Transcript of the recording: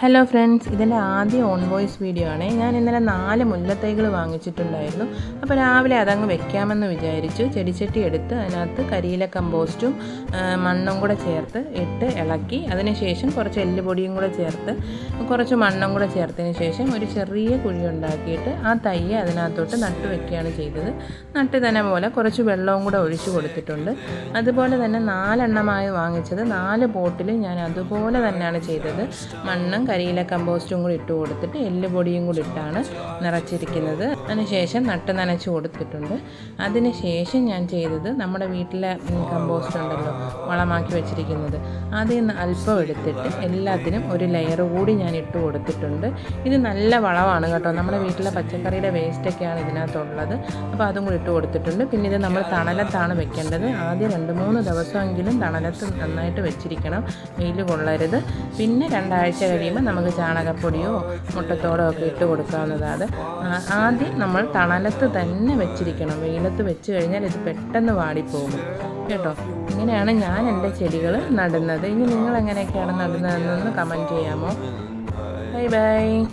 Hello friends ഇതിന്റെ ആദ്യ on voice video ആണ്. ഞാൻ ഇന്നലെ നാല് മുല്ലത്തൈകൾ വാങ്ങിച്ചിട്ടുണ്ടായിരുന്നു. അപ്പോൾ രാവിലെ അതങ്ങ് വെക്കാമെന്ന് വിചാരിച്ചു. ചെടിച്ചട്ടി എടുത്ത് അതിനകത്ത് കരിയില കമ്പോസ്റ്റും മണ്ണും കൂടെ ചേർത്ത് ഇട്ട് ഇളക്കി. അതിനുശേഷം കുറച്ച് എല്ലുപൊടിയും കൂടെ ചേർത്ത് കുറച്ച് മണ്ണും കൂടെ ചേർത്തതിന് ശേഷം ഒരു ചെറിയ കുഴി ഉണ്ടാക്കിയിട്ട് ആ തയ്യ അതിനകത്തോട്ട് നട്ട് വെക്കുകയാണ് ചെയ്തത്. നട്ട് തന്നെ പോലെ കുറച്ച് വെള്ളവും കൂടെ ഒഴിച്ചു കൊടുത്തിട്ടുണ്ട്. അതുപോലെ തന്നെ നാലെണ്ണമായി വാങ്ങിച്ചത് നാല് ബോട്ടിൽ ഞാൻ അതുപോലെ തന്നെയാണ് ചെയ്തത്. മണ്ണും കരിയില കമ്പോസ്റ്റും കൂടി ഇട്ട് കൊടുത്തിട്ട് എല്ലുപൊടിയും കൂടി ഇട്ടാണ് നിറച്ചിരിക്കുന്നത്. അതിനുശേഷം നട്ട് നനച്ച് കൊടുത്തിട്ടുണ്ട്. അതിനുശേഷം ഞാൻ ചെയ്തത് നമ്മുടെ വീട്ടിലെ കമ്പോസ്റ്റ് ഉണ്ടല്ലോ വളമാക്കി വെച്ചിരിക്കുന്നത്. അതിൽ നിന്ന് അല്പം എടുത്തിട്ട് എല്ലാത്തിനും ഒരു ലെയർ കൂടി ഞാൻ ഇട്ട് കൊടുത്തിട്ടുണ്ട്. ഇത് നല്ല വളമാണ് കേട്ടോ. നമ്മുടെ വീട്ടിലെ പച്ചക്കറിയുടെ വേസ്റ്റൊക്കെയാണ് ഇതിനകത്തുള്ളത്. അപ്പോൾ അതും കൂടി ഇട്ട് കൊടുത്തിട്ടുണ്ട്. പിന്നെ ഇത് നമ്മൾ തണലത്താണ് വെക്കേണ്ടത്. ആദ്യം രണ്ട് മൂന്ന് ദിവസമെങ്കിലും തണലത്ത് നന്നായിട്ട് വെച്ചിരിക്കണം. വെയിൽ കൊള്ളരുത്. പിന്നെ രണ്ടാഴ്ച കഴിയുമ്പോൾ നമുക്ക് ചാണകപ്പൊടിയോ മുട്ടത്തോടോ ഒക്കെ ഇട്ട് കൊടുക്കാവുന്നതാണ്. ആദ്യം നമ്മൾ തണലത്ത് തന്നെ വെച്ചിരിക്കണം. വെയിലത്ത് വെച്ച് കഴിഞ്ഞാൽ ഇത് പെട്ടെന്ന് വാടിപ്പോകും. കേട്ടോ? ഇങ്ങനെയാണ് ഞാൻ എന്റെ ചെടികൾ നടുന്നത്. ഇനി നിങ്ങൾ എങ്ങനെയൊക്കെയാണ് നടുന്നതെന്നൊന്ന് കമന്റ് ചെയ്യാമോ? Bye bye